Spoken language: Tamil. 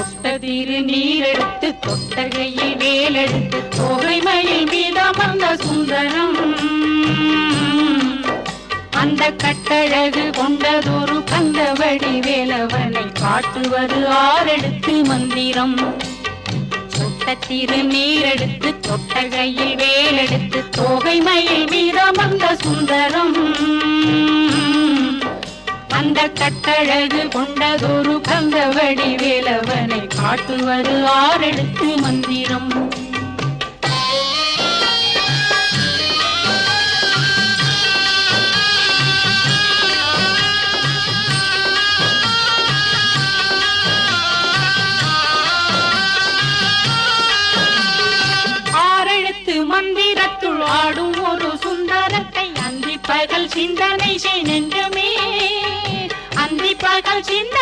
தொட்ட திரு நீரெடுத்து தொட்டகையில் வேலெடுத்து தோகை மயில் மீதமர்ந்த சுந்தரம். அந்த கட்டழகு கொண்டதொரு கந்தவடி வேலவனை காட்டுவது ஆறெடுத்து மந்திரம். திரு நீரெடுத்து தொட்டகையில் வேலெடுத்து தோகை மயில் மீதமர்ந்த சுந்தரம். அந்த கட்டழகு கொண்டதொரு கந்தவடி வேலவனை காட்டுவது ஆரெடுத்து மந்திரம். மந்திரத்துள் ஆடும் ஒரு சுந்தரத்தை அந்தி பகல் சிந்தனை செய் நெஞ்சமே. அந்தி பகல் சிந்தனை செய் நெஞ்சமே